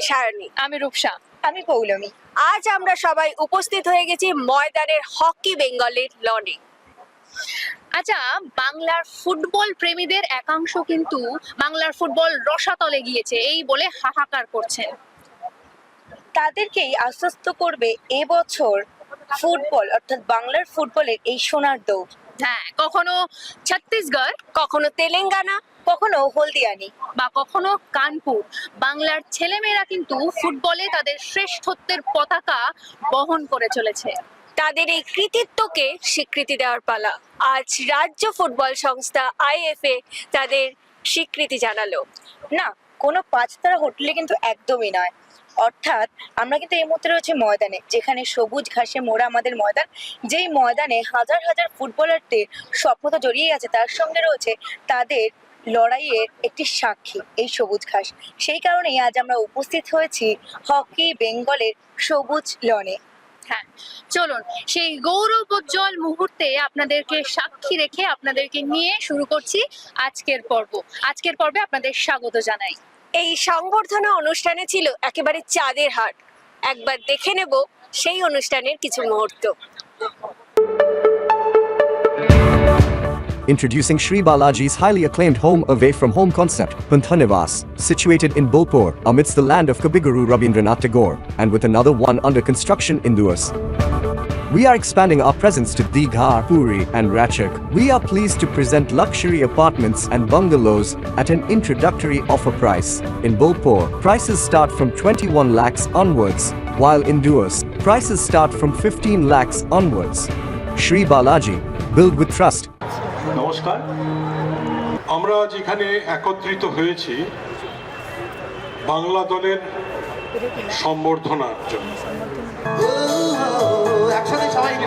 আমি সায়নী। আমি রূপসা। আমি পৌলমী। আজ আমরা সবাই উপস্থিত হয়ে গেছি ময়দানের হকি বেঙ্গলের লনে। আচ্ছা বাংলার ফুটবল প্রেমীদের একাংশ কিন্তু বাংলার ফুটবল রসাতলে গিয়েছে এই বলে হাহাকার করছেন। তাদেরকেই আশ্বস্ত করবে এবছর ফুটবল অর্থাৎ বাংলার ফুটবলের এই সোনার দৌড়। হ্যাঁ কখনো ছত্তিশগড়, কখনো তেলেঙ্গানা, কখনো হলদিয়ানি বা কখনো কানপুর। বাংলার ছেলেমেয়েরা কিন্তু ফুটবলে তাদের শ্রেষ্ঠত্বের পতাকা বহন করে চলেছে। তাদের এই কৃতিত্বকে স্বীকৃতি দেওয়ার পালা আজ রাজ্য ফুটবল সংস্থা আইএফএ তাদের স্বীকৃতি জানালো। না, কোনো পাঁচতারা হোটেলে কিন্তু একদমই নয়। অর্থাৎ আমরা কিন্তু এই মুহূর্তে রয়েছে ময়দানে, যেখানে সবুজ ঘাসে মোড়া আমাদের ময়দান। যেই ময়দানে হাজার হাজার ফুটবলারদের স্বপ্ন তো জড়িয়ে আছে, তার সঙ্গে রয়েছে তাদের লড়াইয়ের একটি সাক্ষী, এই সবুজ ঘাস। সেই কারণেই আজ আমরা উপস্থিত হয়েছি হকি বেঙ্গলের সবুজ লনে। হ্যাঁ চলুন, সেই গৌরবোজ্জ্বল মুহূর্তে আপনাদেরকে সাক্ষী রেখে আপনাদেরকে নিয়ে শুরু করছি আজকের পর্ব। আজকের পর্বে আপনাদের স্বাগত জানাই। এই সংবর্ধনা অনুষ্ঠানে ছিল একেবারে চাঁদের হাট একবার দেখে নেব সেই অনুষ্ঠানের কিছু মুহূর্ত Introducing Sri Balaji's highly acclaimed home away from home concept, Panthanivas, situated in Bolpur, amidst the land of Kabiguru Rabindranath Tagore, and with another one under construction in Duas. We are expanding our presence to Digha, Puri, and Ratchak. We are pleased to present luxury apartments and bungalows at an introductory offer price. In Bolpur, prices start from 21 lakhs onwards, while in Duas, prices start from 15 lakhs onwards. Sri Balaji, build with trust. নমস্কার আমরা যেখানে একত্রিত হয়েছি বাংলা দলের সম্বর্ধনার জন্য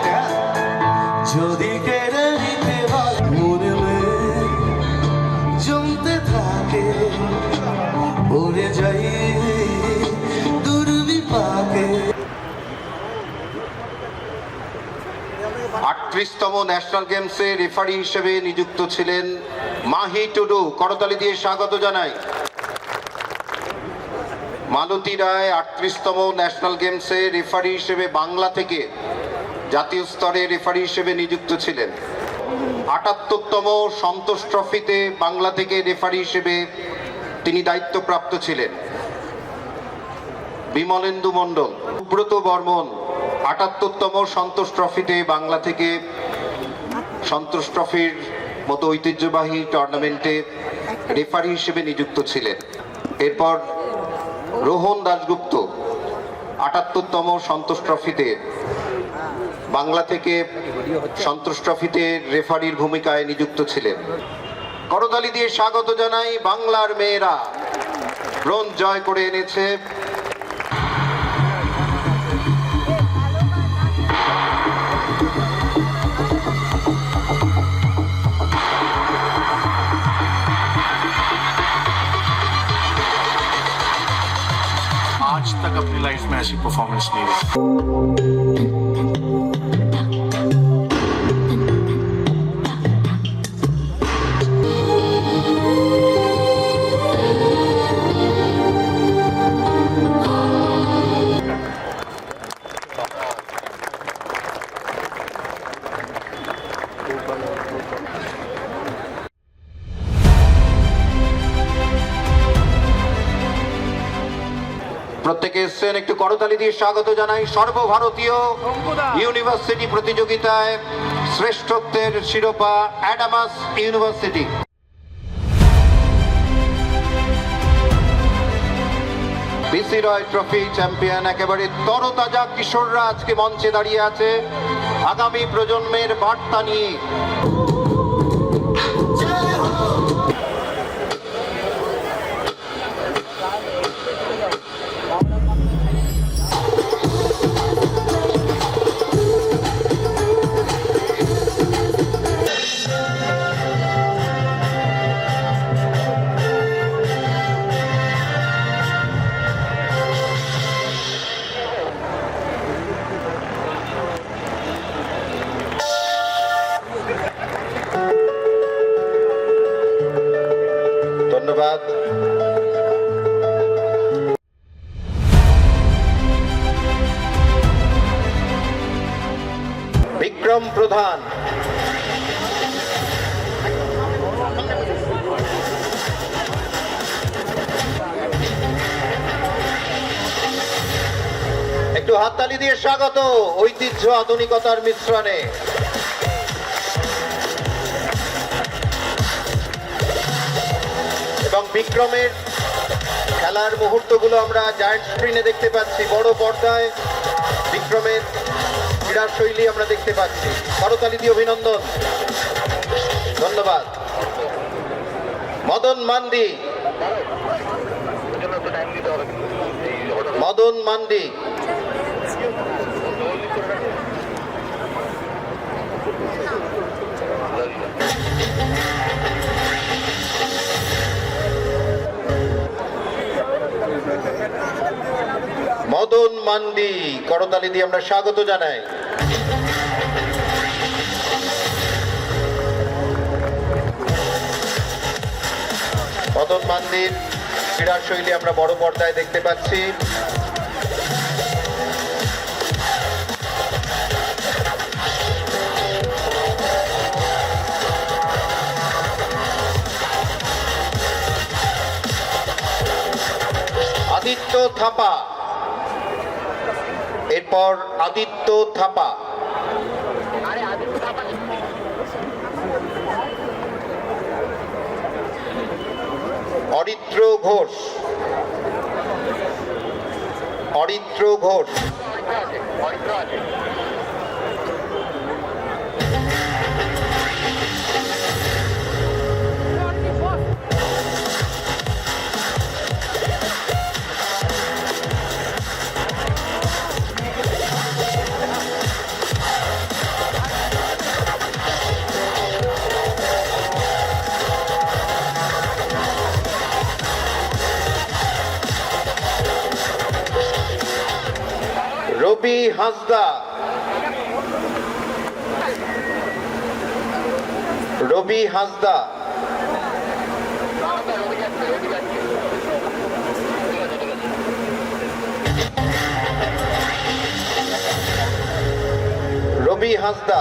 হ্যাঁ? যদি কেড়ে নিতে মনে জমতে থাকে, উড়ে যাই দুর্বিপাকে। আটত্রিশতম ন্যাশনাল গেমসে রেফারি হিসেবে নিযুক্ত ছিলেন মাহি টুডু। করতালি দিয়ে স্বাগত জানাই। মালতী রায় আটত্রিশতম ন্যাশনাল গেমসে রেফারি হিসেবে বাংলা থেকে জাতীয় স্তরে রেফারি হিসেবে নিযুক্ত ছিলেন। আটাত্তরতম সন্তোষ ট্রফিতে বাংলা থেকে রেফারি হিসেবে তিনি দায়িত্বপ্রাপ্ত ছিলেন। বিমলেন্দু মণ্ডল, সুব্রত বর্মন, আটাত্তরতম সন্তোষ ট্রফিতে বাংলা থেকে সন্তোষ ট্রফির মতো ঐতিহ্যবাহী টুর্নামেন্টে রেফারি হিসেবে নিযুক্ত ছিলেন। এরপর রোহন দাশগুপ্ত, আটাত্তরতম সন্তোষ ট্রফিতে বাংলা থেকে সন্তোষ ট্রফিতে রেফারির ভূমিকায় নিযুক্ত ছিলেন করতালি দিয়ে স্বাগত জানাই বাংলার মেয়েরা ব্রোঞ্জ জয় করে এনেছে आज तक अपनी लाइफ में ऐसी परफॉर्मेंस नहीं देखी এসছেন একটু করতালি দিয়ে স্বাগত জানাই সর্বভারতীয় ইউনিভার্সিটি প্রতিযোগিতায় শ্রেষ্ঠত্বের শিরোপা Adamas university. BC Roy trophy champion একেবারে তরতাজা কিশোররা আজকে মঞ্চে দাঁড়িয়ে আছে। আগামী প্রজন্মের বার্তা নিয়ে। বিক্রম প্রধান। একটু হাততালি দিয়ে স্বাগত ঐতিহ্য আধুনিকতার মিশ্রণে। এবং বিক্রমের খেলার মুহূর্তগুলো আমরা জায়ান্ট স্ক্রিনে দেখতে পাচ্ছি। বড় পর্দায় বিক্রমের ক্রীড়ার শৈলী আমরা দেখতে পাচ্ছি। করতালি দিয়ে অভিনন্দন। ধন্যবাদ। মদন মান্ডি। মদন মান্ডি। মদন মান্ডি করতালি দিয়ে আমরা স্বাগত জানাই। মদন মান্দির ক্রীড়ার শৈলী আমরা বড় পর্দায় দেখতে পাচ্ছি। আদিত্য থাপা। এরপর আদিত্য থাপা। অরিত্র ঘোষ। অরিত্র ঘোষ। রবি হাসদা রবি হাসদা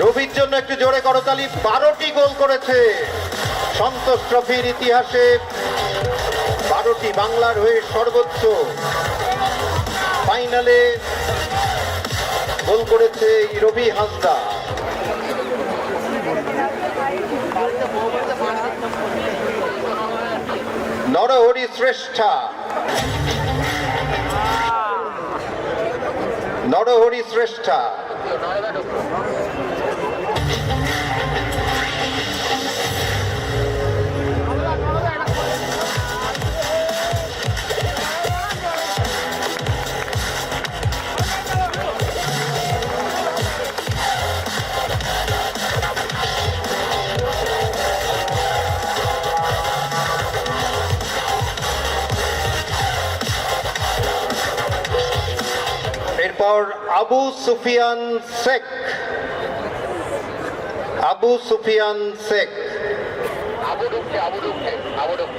রবির জন্য একটু জোরে করতালি বারোটি গোল করেছে। সন্তোষ ট্রফির ইতিহাসে বারোটি বাংলার হয়ে সর্বোচ্চ। ফাইনালে গোল করেছে রবি হাসদা। নরহরি শ্রেষ্ঠা। নরহরি শ্রেষ্ঠা। আবু সুফিয়ান শেখ আবু সুফিয়ান শেখ মনতোষ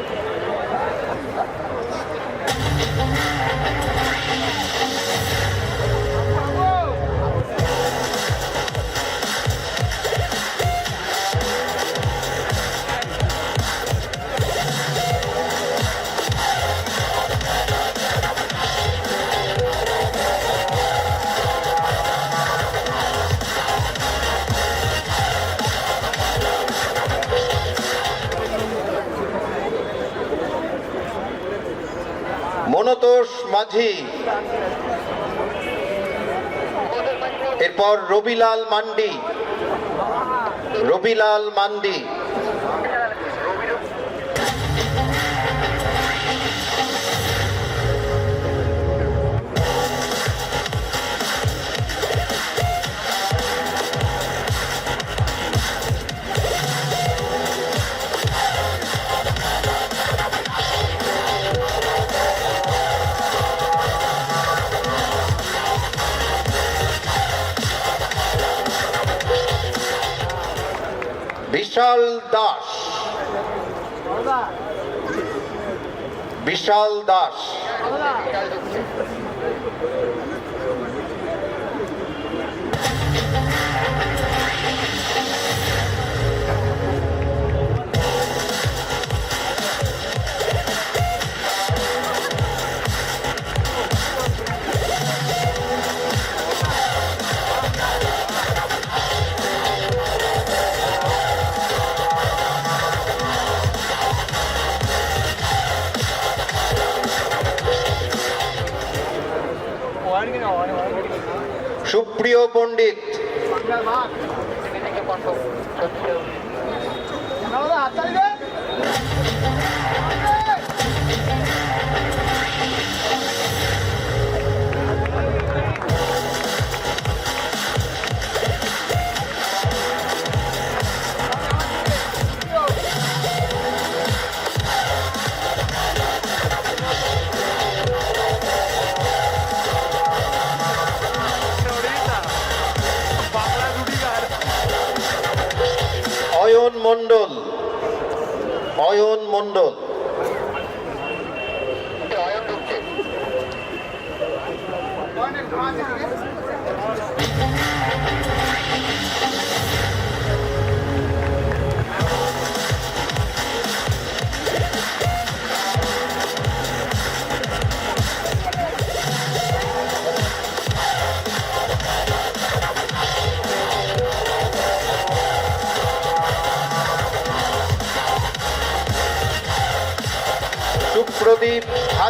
মাঝি। এরপর রবিলাল মান্ডি। রবিলাল মান্ডি। বিশাল দাস। সুপ্রিয় পণ্ডিত মণ্ডল অয়ন মণ্ডল। সুপ্রদীপ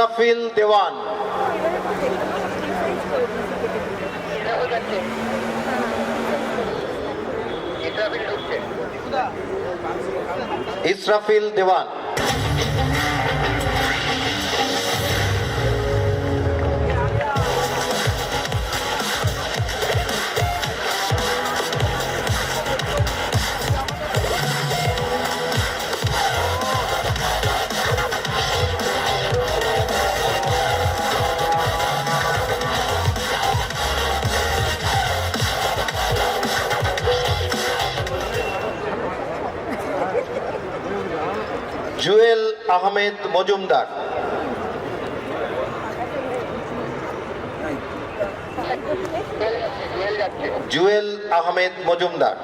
ইসরাফিল দেওয়ান ইসরাফিল দেওয়ান আহমেদ মজুমদার। জুয়েল আহমেদ মজুমদার।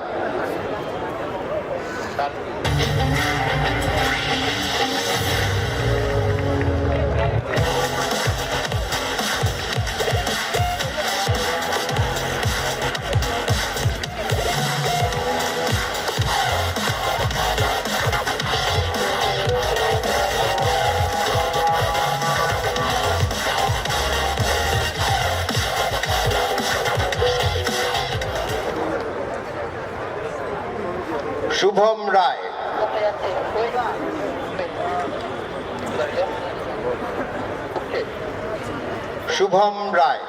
শুভম রায়। শুভম রায়।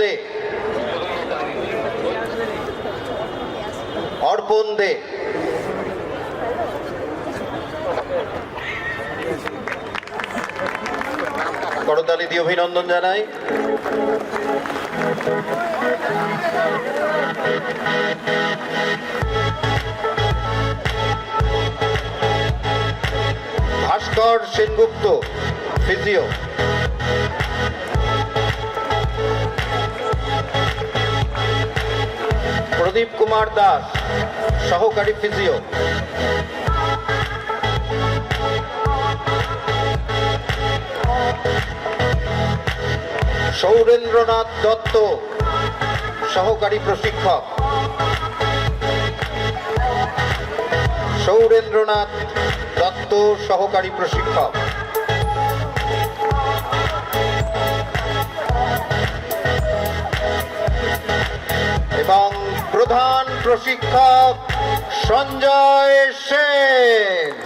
দে। অর্পণ দে। করতালি দিয়ে অভিনন্দন জানাই। ভাস্কর সেনগুপ্ত ফিজিও। প্রদীপ কুমার দাস সহকারী ফিজিও। সৌরেন্দ্রনাথ দত্ত সহকারী প্রশিক্ষক। সৌরেন্দ্রনাথ দত্ত সহকারী প্রশিক্ষক। প্রধান প্রশিক্ষক সঞ্জয় সেন।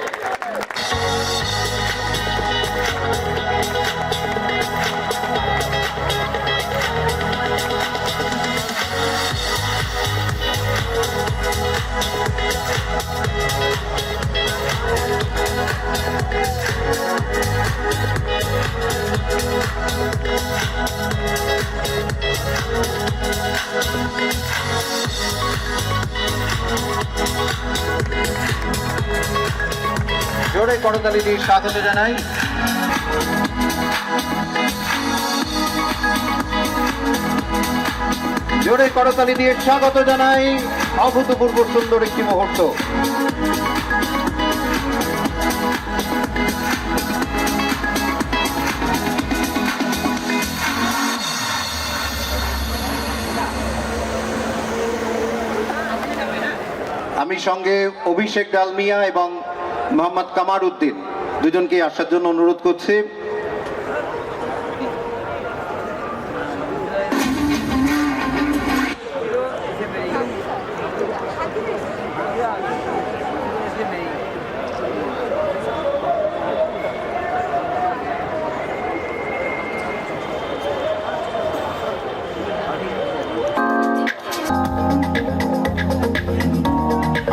করতালি দিয়ে স্বাগত জানাই। জোরে করতালি দিয়ে স্বাগত জানাই। অভূতপূর্ব সুন্দর একটি মুহূর্ত। আমি সঙ্গে অভিষেক ডালমিয়া এবং মোহাম্মদ কামার উদ্দিন দুজনকে আসার জন্য অনুরোধ করছি।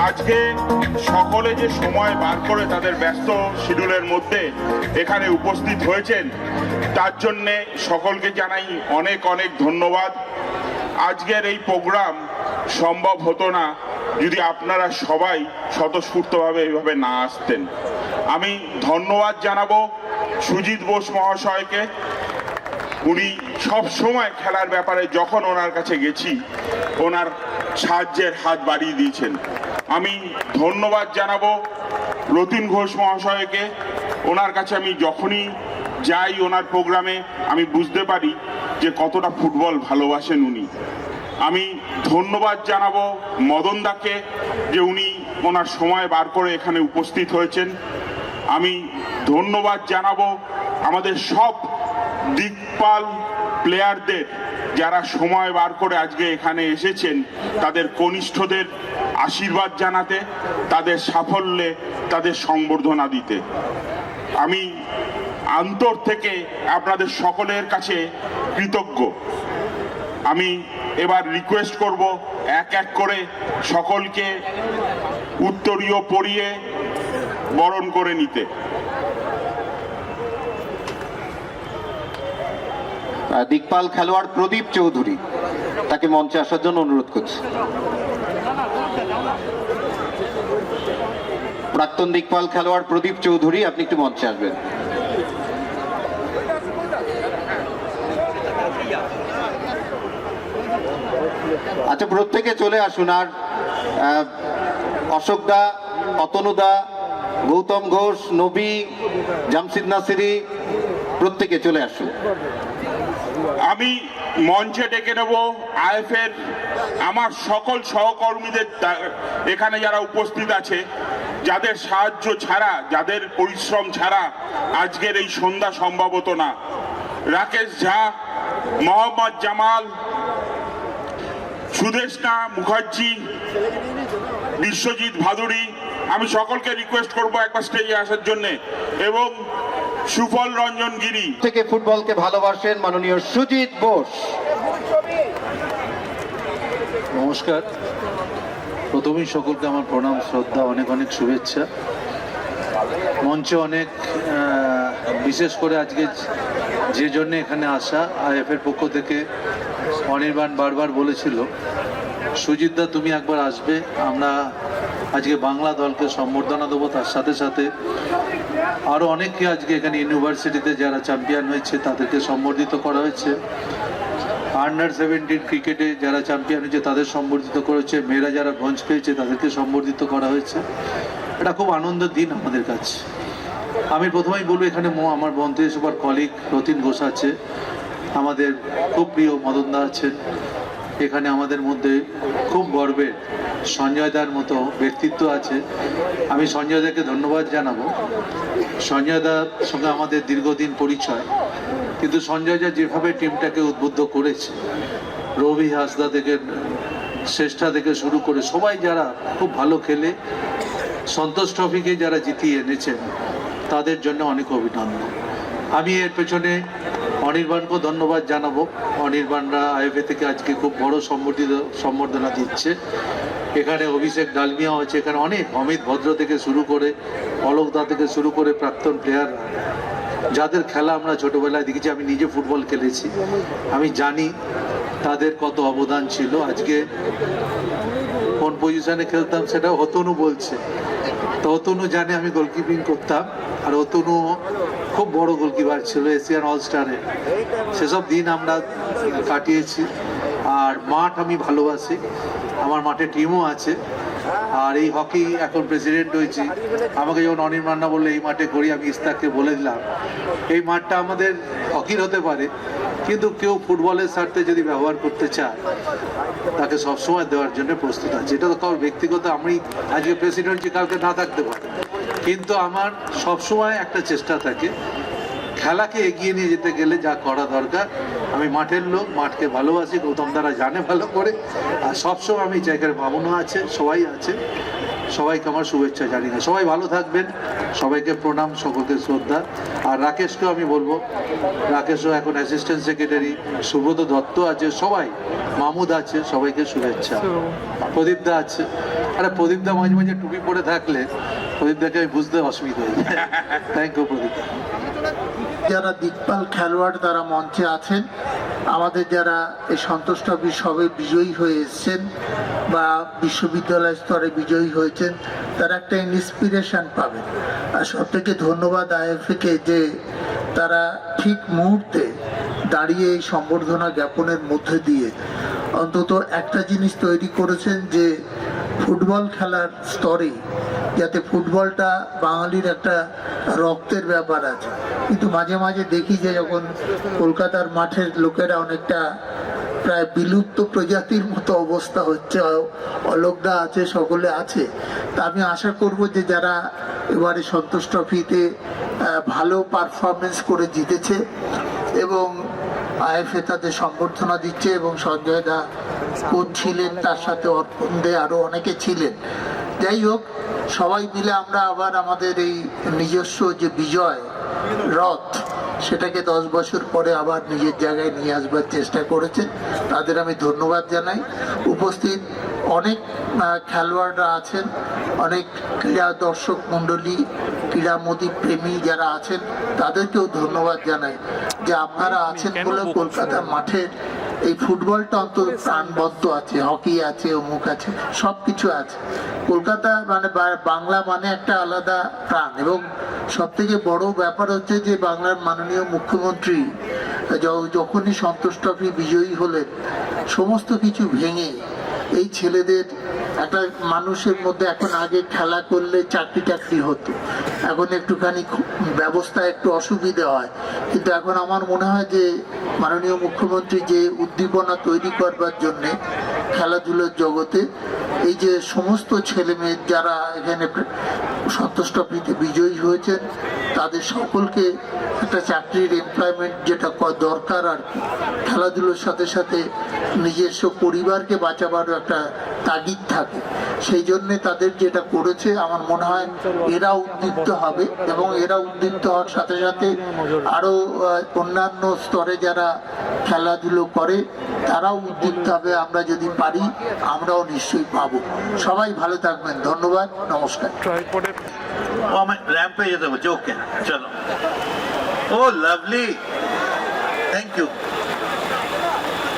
আজকে সকলে যে সময় বার করে তাদের ব্যস্ত শিডিউলের মধ্যে এখানে উপস্থিত হয়েছেন, তার জন্যে সকলকে জানাই অনেক অনেক ধন্যবাদ। আজকের এই প্রোগ্রাম সম্ভব হতো না যদি আপনারা সবাই স্বতঃস্ফূর্তভাবে এইভাবে না আসতেন। আমি ধন্যবাদ জানাব সুজিত বোস মহাশয়কে। উনি সব সময় খেলার ব্যাপারে যখন ওনার কাছে গেছি, ওনার সাহায্যের হাত বাড়িয়ে দিয়েছেন। আমি ধন্যবাদ জানাব রতিন ঘোষ মহাশয়কে। ওনার কাছে আমি যখনই যাই ওনার প্রোগ্রামে, আমি বুঝতে পারি যে কতটা ফুটবল ভালোবাসেন উনি। আমি ধন্যবাদ জানাব মদন দাকে যে উনি ওনার সময় বার করে এখানে উপস্থিত হয়েছেন। আমি ধন্যবাদ জানাব আমাদের সব দিকপাল প্লেয়ারদের যারা সময় বার করে আজকে এখানে এসেছেন, তাদের কনিষ্ঠদের আশীর্বাদ জানাতে, তাদের সাফল্যে, তাদের সংবর্ধনা দিতে। আমি আন্তর থেকে আপনাদের সকলের কাছে কৃতজ্ঞ। আমি এবার রিকোয়েস্ট করব এক এক করে সকলকে উত্তরীয় পরিয়ে বরণ করে নিতে। দিকপাল খেলোয়াড় প্রদীপ চৌধুরী, তাকে মঞ্চে আসার জন্য অনুরোধ করছি। প্রাক্তন দিকপাল খেলোয়াড় প্রদীপ চৌধুরী, আপনি একটু মঞ্চে আসবেন। আচ্ছা প্রত্যেকে চলে আসুন। আর অশোক দা অতনুদা গৌতম ঘোষ, নবী, জামশিদ নাসিরি, প্রত্যেকে চলে আসুন। আমি মঞ্চে ডেকে নেব আইএফের আমার সকল সহকর্মীদের এখানে যারা উপস্থিত আছে। যাদের সাহায্য ছাড়া যাদের পরিশ্রম ছাড়া আজকের এই সন্ধ্যা সম্ভবত না। রাকেশ ঝা মোহাম্মদ জামাল সুদেশনা মুখার্জি বিশ্বজিৎ ভাদুরী আমি সকলকে রিকোয়েস্ট করব একবার স্টেজে আসার জন্য। এবং সুফল রঞ্জন গিরি। থেকে ফুটবলকে ভালোবাসেন মাননীয় সুজিত বোস। নমস্কার। প্রথমেই সকলকে আমার প্রণাম, শ্রদ্ধা, অনেক অনেক শুভেচ্ছা। মঞ্চে অনেক বিশেষ করে আজকে যে জন্য এখানে আসা আইএফের পক্ষ থেকে অনির্বাণ বারবার বলেছিল সুজিতদা তুমি একবার আসবে, আমরা আজকে বাংলা দলকে সম্বর্ধনা দেবো। তার সাথে সাথে আরও অনেককে আজকে এখানে ইউনিভার্সিটিতে যারা চ্যাম্পিয়ন হয়েছে, তাদেরকে সম্বর্ধিত করা হয়েছে। আন্ডার সেভেন্টিন ক্রিকেটে যারা চ্যাম্পিয়ন হয়েছে, তাদের সম্বর্ধিত করেছে। মেয়েরা যারা ব্রঞ্জ পেয়েছে, তাদেরকে সম্বর্ধিত করা হয়েছে। এটা খুব আনন্দের দিন আমাদের কাছে। আমি প্রথমেই বলব, এখানে আমার মন্ত্রী সভার কলিগ রতিন ঘোষ আছে। আমাদের খুব প্রিয় মদনদা আছেন। এখানে আমাদের মধ্যে খুব গর্বের সঞ্জয় দার মতো ব্যক্তিত্ব আছে। আমি সঞ্জয় দাকে ধন্যবাদ জানাব। সঞ্জয় দার সঙ্গে আমাদের দীর্ঘদিন পরিচয়। কিন্তু সঞ্জয় দা যেভাবে টিমটাকে উদ্বুদ্ধ করেছে, রবি হাসদা থেকে, শ্রেষ্ঠা থেকে শুরু করে সবাই যারা খুব ভালো খেলে, সন্তোষ ট্রফিকে যারা জিতিয়ে এনেছেন, তাদের জন্য অনেক অভিনন্দন। আমি এর পেছনে অনির্বাণকেও ধন্যবাদ জানাব। অনির্বাণরা আইএফএ থেকে আজকে খুব বড় সম্বর্ধিত, সম্বর্ধনা দিচ্ছে। এখানে অভিষেক ডালমিয়া আছে এখানে অনেক অমিত ভদ্র থেকে শুরু করে, অলোক দা থেকে শুরু করে প্রাক্তন প্লেয়াররা যাদের খেলা আমরা ছোটবেলায় দেখেছি, আমি নিজে ফুটবল খেলেছি। আমি জানি তাদের কত অবদান ছিল। আজকে কোন পজিশনে খেলতাম সেটা অতনু বলছে। তো অতনু জানে আমি গোলকিপিং করতাম। আর অতনু খুব বড় গোলকিপার ছিল এশিয়ান অল স্টারে সেসব দিন আমরা কাটিয়েছি। আর মাঠ আমি ভালোবাসি। আমার মাঠে টিমও আছে। আর এই হকি এখন প্রেসিডেন্ট হয়েছি। আমাকে যখন অনির্মান্না বললে, এই মাঠে করি, আমি ইস্তাককে বলে দিলাম। এই মাঠটা আমাদের হকির হতে পারে, কিন্তু কেউ ফুটবলের স্বার্থে যদি ব্যবহার করতে চায়, তাকে সবসময় দেওয়ার জন্য প্রস্তুত আছে। এটা তো কারোর ব্যক্তিগত, আমি আজকে প্রেসিডেন্ট যে কালকে না থাকতে পারে, কিন্তু আমার সবসময় একটা চেষ্টা থাকে খেলাকে এগিয়ে নিয়ে যেতে গেলে যা করা দরকার। আমি মাঠের লোক মাঠকে ভালোবাসি গৌতম দ্বারা জানে ভালো করে। আর সবসময় আমি জায়গার ভাবনা আছে সবাই আছে। সবাইকে আমার শুভেচ্ছা জানি না সবাই ভালো থাকবেন। সবাইকে প্রণাম সকলকে শ্রদ্ধা। আর রাকেশকেও আমি বলব রাকেশও এখন অ্যাসিস্ট্যান্ট সেক্রেটারি সুব্রত দত্ত আছে সবাই মামুদ আছে সবাইকে শুভেচ্ছা। প্রদীপদা আছে। আরে প্রদীপদা মাঝে মাঝে টুপি পরে থাকলে প্রদীপদাকে আমি বুঝতে অসুবিধা হয়ে যায়। Thank you প্রদীপদা। যারা দিকপাল খেলোয়াড় তারা মঞ্চে আছেন, আমাদের যারা এই সন্তোষ ট্রফি সবে বিজয়ী হয়ে এসছেন বা বিশ্ববিদ্যালয় স্তরে বিজয়ী হয়েছেন, তারা একটা ইন্সপিরেশন পাবেন। আর সব থেকে ধন্যবাদ আইএফএকে যে তারা ঠিক মুহূর্তে দাঁড়িয়ে এই সম্বর্ধনা জ্ঞাপনের মধ্যে দিয়ে অন্তত একটা জিনিস তৈরি করেছেন যে ফুটবল খেলার স্তরে যাতে ফুটবলটা বাঙালির একটা রক্তের ব্যাপার আছে। কিন্তু মাঝে মাঝে দেখি যে যখন কলকাতার মাঠের লোকেরা অনেকটা প্রায় বিলুপ্ত প্রজাতির মতো অবস্থা হচ্ছে, অলোকদা আছে, সকলে আছে, তা আমি আশা করব যে যারা এবারে সন্তোষ ট্রফিতে ভালো পারফরমেন্স করে জিতেছে এবং আইএফএ তাদের সম্বর্ধনা দিচ্ছে এবং সঞ্জয় দা কোচ ছিলেন, তার সাথে অর্পণ দে আরও অনেকে ছিলেন। যাই হোক সবাই মিলে আমরা আবার আমাদের এই নিজস্ব যে বিজয় রথ সেটাকে দশ বছর পরে আবার নিজের জায়গায় নিয়ে আসবার চেষ্টা করেছেন। তাদের আমি ধন্যবাদ জানাই। উপস্থিত অনেক খেলোয়াড়রা আছেন অনেক ক্রীড়া দর্শক মণ্ডলী ক্রীড়ামোদী প্রেমী যারা আছেন তাদেরকেও ধন্যবাদ জানাই যে আপনারা আছেন বলে কলকাতার মাঠের এই ফুটবলটা অন্তত প্রাণবদ্ধ আছে, হকি আছে, অমুক আছে, সবকিছু আছে। কলকাতা মানে বাংলা মানে একটা আলাদা প্রাণ এবং সব থেকে বড় ব্যাপার হচ্ছে যে বাংলার মাননীয় মুখ্যমন্ত্রী যখনই সন্তোষ ট্রফি বিজয়ী হলেন, সমস্ত কিছু ভেঙে এই ছেলেদের একটা মানুষের মধ্যে এখন আগে খেলা করলে চাকরি টাকরি হতো। এখন একটুখানি ব্যবস্থা একটু অসুবিধা হয়। কিন্তু এখন আমার মনে হয় যে মাননীয় মুখ্যমন্ত্রী যে উদ্দীপনা তৈরি করবার জন্যে খেলাধুলোর জগতে এই যে সমস্ত ছেলে মেয়ে যারা এখানে প্র- সন্তোষ ট্রফিতে বিজয়ী হয়েছেন, তাদের সকলকে একটা চাকরির এমপ্লয়মেন্ট যেটা দরকার আর কি। খেলাধুলোর সাথে সাথে নিজস্ব পরিবারকে বাঁচাবারও একটা তাগিদ থাকে। সেই জন্যে তাদের যেটা করেছে, আমার মনে হয় এরা উদ্দীপ্ত হবে এবং এরা উদ্দীপ্ত হওয়ার সাথে সাথে আরও অন্যান্য স্তরে যারা খেলাধুলো করে, তারাও উদ্দীপ্ত হবে, আমরা যদি পারি, আমরাও নিশ্চয়ই পাবো। সবাই ভালো থাকবেন, ধন্যবাদ, নমস্কার।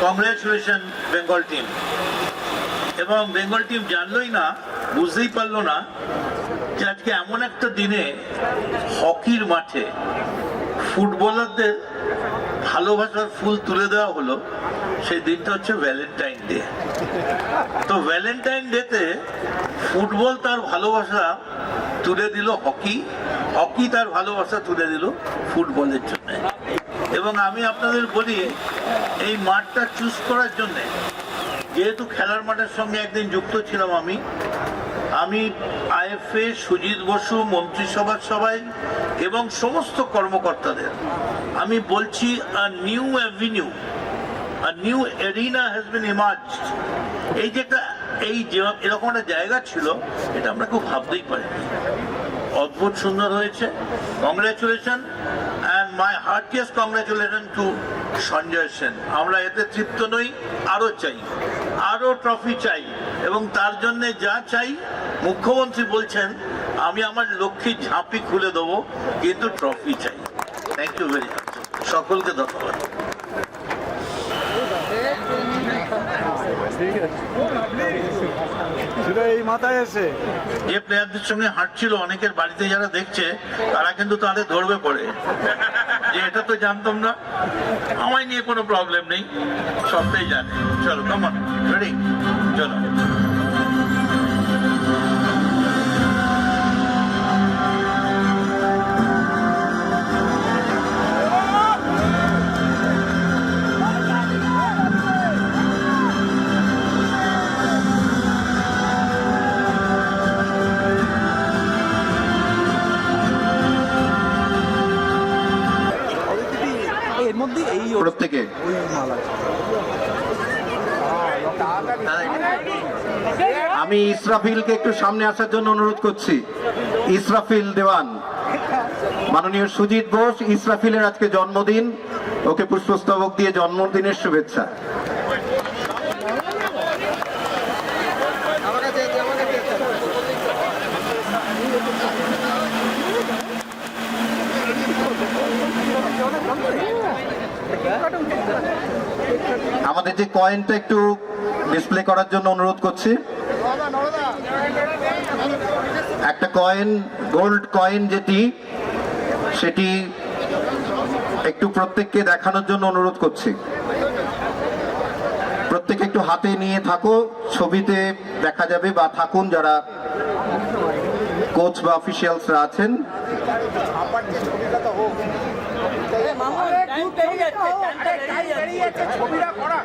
কংগ্রেচুলেশন বেঙ্গল টিম এবং বেঙ্গল টিম জানলোই না, বুঝতেই পারল না যে আজকে এমন একটা দিনে হকির মাঠে ফুটবলারদের ভালোবাসার ফুল তুলে দেওয়া হলো, সেই দিনটা হচ্ছে ভ্যালেন্টাইন ডে। তো ভ্যালেন্টাইন ডেতে ফুটবল তার ভালোবাসা তুলে দিল হকি হকি তার ভালোবাসা তুলে দিল ফুটবলের জন্য। এবং আমি আপনাদের বলি, এই মাঠটা চুজ করার জন্যে যেহেতু খেলার মাঠের সঙ্গে একদিন যুক্ত ছিলাম আমি আমি আইএফএ, সুজিত বসু, মন্ত্রিসভার সবাই এবং সমস্ত কর্মকর্তাদের, আমি বলছি a new avenue a new arena has been emerge এই যে একটা, এই যে এরকম একটা জায়গা ছিল, এটা আমরা খুব ভাবতেই পারি অদ্ভুত সুন্দর হয়েছে। Congratulation my heartiest congratulation to Sanjay Sen. আমরা এতে তৃপ্ত নই, আরও চাই, আরও ট্রফি চাই, এবং তার জন্যে যা চাই, মুখ্যমন্ত্রী বলছেন, আমি আমার লক্ষ্মী ঝাঁপি খুলে দেবো, কিন্তু ট্রফি চাই। থ্যাংক ইউ ভেরি মাচ সকলকে ধন্যবাদ। যে প্লেয়ারদের সঙ্গে হাঁটছিল, অনেকের বাড়িতে যারা দেখছে, তারা কিন্তু তাদের ধরবে পড়ে। যে এটা তো জানতাম না, আমায় নিয়ে কোনো প্রবলেম নেই, সবটাই জানে। চলো কমন রেডি চলো। প্রত্যেকে আমি ইসরাফিলকে একটু সামনে আসার জন্য অনুরোধ করছি। ইসরাফিল দেওয়ান। মাননীয় সুজিত বোস, ইসরাফিলের আজকে জন্মদিন। ওকে পুষ্পস্তবক দিয়ে জন্মদিনের শুভেচ্ছা। আমাদের যে কয়েনটা একটু ডিসপ্লে করার জন্য অনুরোধ করছি। একটা কয়েন গোল্ড কয়েন যেটি, সেটি একটু প্রত্যেককে দেখানোর জন্য অনুরোধ করছি। প্রত্যেকে একটু হাতে নিয়ে থাকো, ছবিতে দেখা যাবে বা থাকুন যারা কোচ বা অফিসিয়ালসরা আছেন। টাইম বেরিয়ে ছবিটা করা।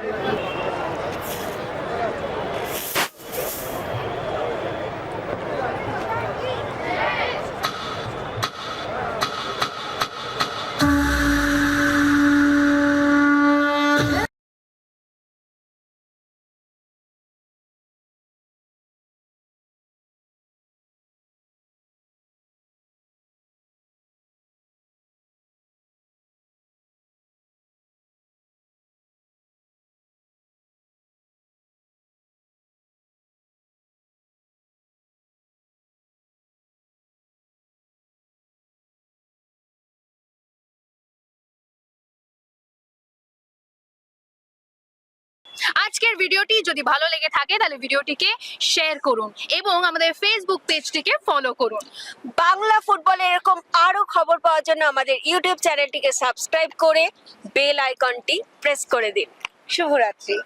আজকের ভিডিওটি যদি ভালো লেগে থাকে, তাহলে ভিডিওটিকে শেয়ার করুন এবং আমাদের ফেসবুক পেজটিকে ফলো করুন। বাংলা ফুটবলে এরকম আরও খবর পাওয়ার জন্য আমাদের ইউটিউব চ্যানেলটিকে সাবস্ক্রাইব করে বেল আইকনটি প্রেস করে দিন। শুভরাত্রি।